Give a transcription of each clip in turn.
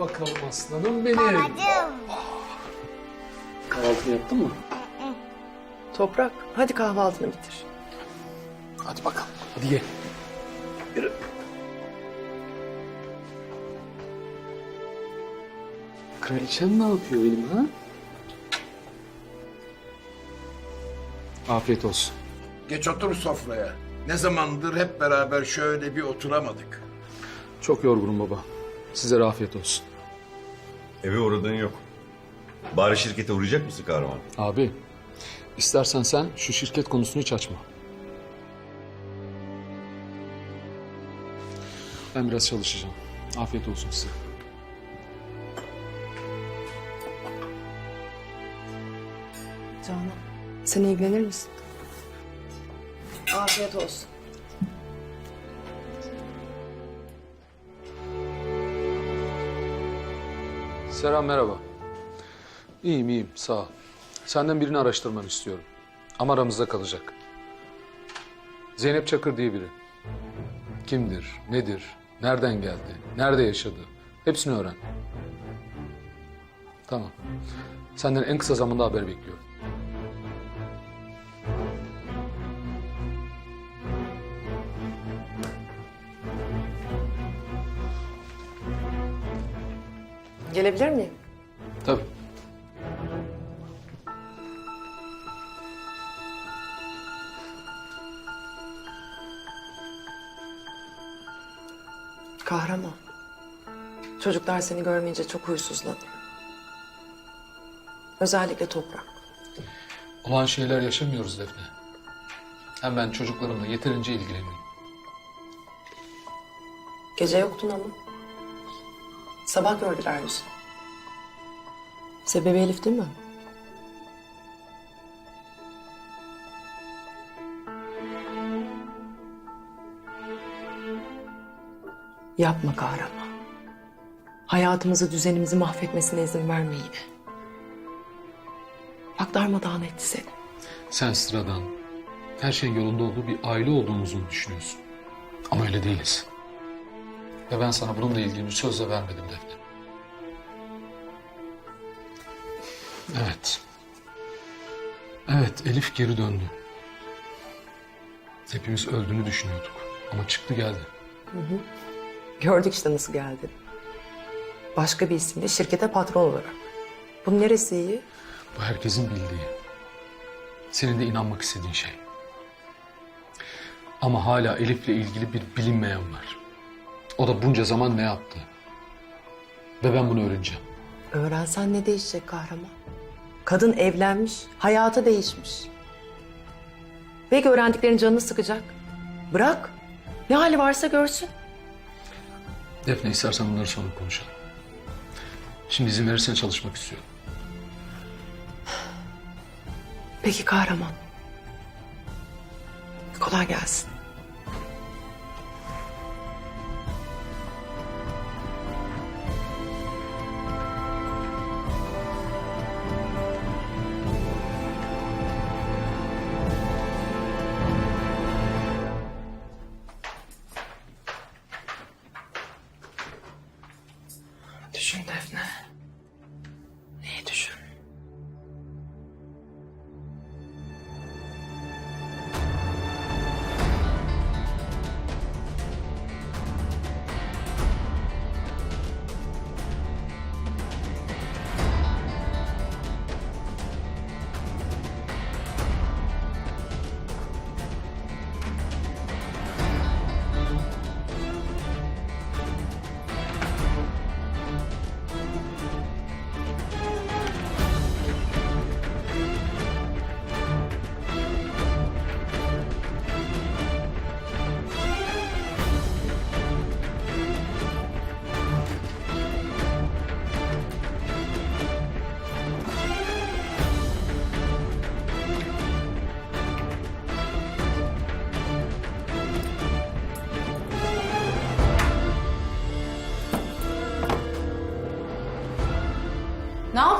bakalım aslanım benim. Babacığım. Kahvaltını yaptın mı? Toprak, hadi kahvaltını bitir. Hadi bakalım. Hadi ye. Yürü. Kraliçem ne yapıyor benim ha? Afiyet olsun. Geç otur sofraya. Ne zamandır hep beraber şöyle bir oturamadık. Çok yorgunum baba. Size afiyet olsun. Eve uğradığın yok. Bari şirkete uğrayacak mısın kahraman? Abi, istersen sen şu şirket konusunu hiç açma. Ben biraz çalışacağım. Afiyet olsun size. Canan, sen ilgilenir misin? Afiyet olsun. Selam merhaba. İyiyim iyiyim sağ ol. Senden birini araştırmanı istiyorum. Ama aramızda kalacak. Zeynep Çakır diye biri. Kimdir, nedir, nereden geldi, nerede yaşadı hepsini öğren. Tamam. Senden en kısa zamanda haber bekliyorum. Gelebilir miyim? Tabii. Kahraman. Çocuklar seni görmeyince çok huysuzlanıyor. Özellikle toprak. Olan şeyler yaşamıyoruz Defne. Hem ben çocuklarımla yeterince ilgileniyorum. Gece yoktun ama. Sabah gördüler yüzünü. Sebebi Elif değil mi? Yapma kahraman. Hayatımızı, düzenimizi mahvetmesine izin verme yine. Bak darmadağın etti seni. Sen sıradan, her şeyin yolunda olduğu bir aile olduğumuzu mu düşünüyorsun? Ama öyle değiliz. Ve ben sana bununla ilgili bir söz de vermedim Defne. Evet. Evet, Elif geri döndü. Hepimiz öldüğünü düşünüyorduk. Ama çıktı geldi. Gördük işte nasıl geldi. Başka bir isimle şirkete patron olarak. Bunun neresi iyi? Bu herkesin bildiği. Senin de inanmak istediğin şey. Ama hala Elif'le ilgili bir bilinmeyen var. O da bunca zaman ne yaptı? Ve ben bunu öğreneceğim. Öğrensen ne değişecek kahraman? Kadın evlenmiş, hayatı değişmiş. Belki öğrendiklerin canını sıkacak. Bırak. Ne hali varsa görsün. Defne istersen bunları sonra konuşalım. Şimdi izin verirsen çalışmak istiyorum. Peki kahraman. Kolay gelsin.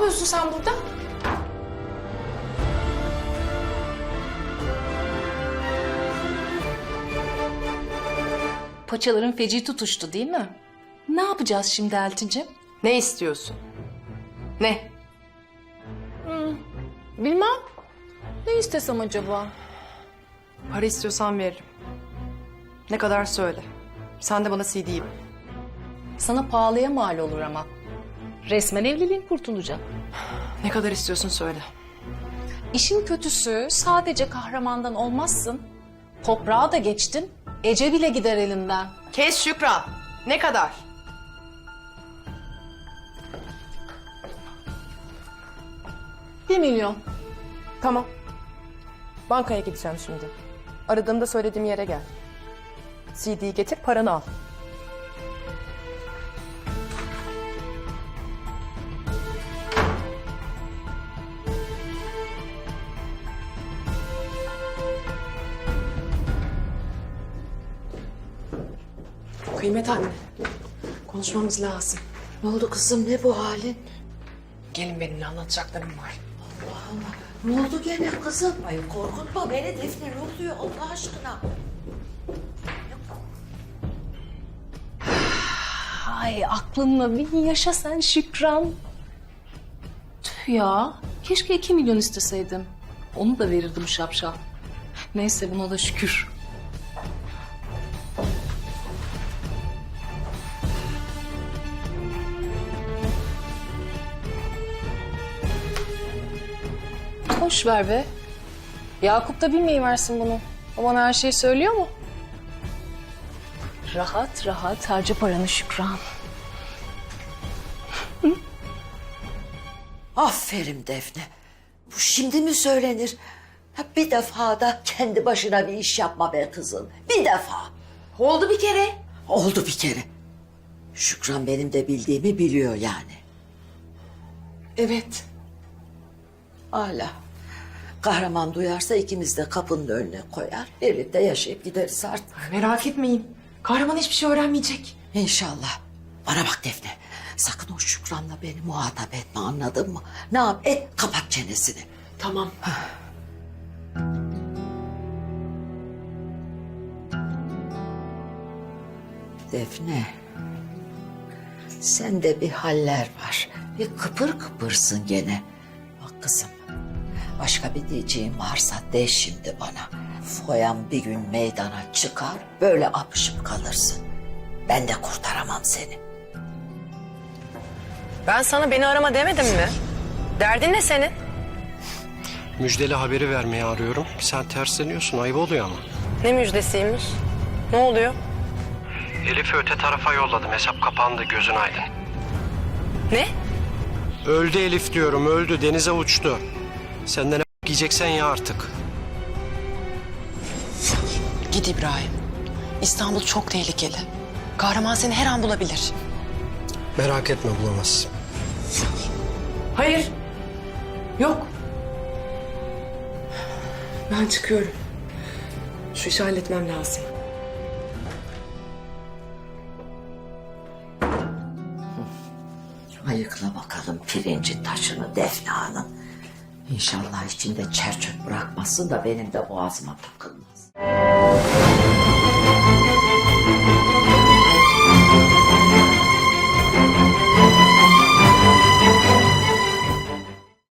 Yapıyorsun sen burada? Paçaların feci tutuştu değil mi? Ne yapacağız şimdi Eltinciğim? Ne istiyorsun? Ne? Bilmem. Ne istesem acaba? Para istiyorsan veririm. Ne kadar söyle. Sen de bana CD'yi ver. Sana pahalıya mal olur ama. Resmen evliliğin kurtulacak. Ne kadar istiyorsun söyle. İşin kötüsü sadece kahramandan olmazsın. Toprağa da geçtin. Ece bile gider elinden. Kes Şükran. Ne kadar? Bir milyon. Tamam. Bankaya gideceğim şimdi. Aradığımda söylediğim yere gel. CD'yi getir paranı al. Kıymet anne. Konuşmamız lazım. Ne oldu kızım ne bu halin? Gelin benimle anlatacaklarım var. Ne oldu gene kızım? Ay korkutma beni Defne ne oluyor Allah aşkına? Ay aklınla bir yaşa sen Şükran. Tüh ya. Keşke iki milyon isteseydim. Onu da verirdim şapşal. Neyse buna da şükür. Ver be. Yakup da bilmeyi versin bunu. O bana her şeyi söylüyor mu? Rahat rahat harca paranı Şükran. Aferin Defne. Bu şimdi mi söylenir? Ha, bir defa da kendi başına bir iş yapma be kızım. Bir defa. Oldu bir kere. Oldu bir kere. Şükran benim de bildiğimi biliyor yani. Evet. Hala. Kahraman duyarsa ikimiz de kapının önüne koyar. Birlikte yaşayıp gideriz artık. Merak etmeyin. Kahraman hiçbir şey öğrenmeyecek. İnşallah. Bana bak Defne. Sakın o Şükran'la beni muhatap etme anladın mı? Ne yap et kapat çenesini. Tamam. Defne. Sende bir haller var. Bir kıpır kıpırsın gene. Bak kızım. Başka bir diyeceğim varsa de şimdi bana. Foyan bir gün meydana çıkar. Böyle apışıp kalırsın. Ben de kurtaramam seni. Ben sana beni arama demedim mi? Derdin ne senin? Müjdeli haberi vermeye arıyorum. Sen tersleniyorsun, ayıp oluyor ama. Ne müjdesiymiş? Ne oluyor? Elif'i öte tarafa yolladım. Hesap kapandı, gözün aydın. Ne? Öldü Elif diyorum, öldü. Denize uçtu. Sen de ne yiyeceksen ya artık. Git İbrahim. İstanbul çok tehlikeli. Kahraman seni her an bulabilir. Merak etme bulamaz. Hayır. Yok. Ben çıkıyorum. Şu işi halletmem lazım. Ayıkla bakalım pirinci taşını Defne Hanım. İnşallah içinde çer bırakmasın da benim de boğazıma takılmaz.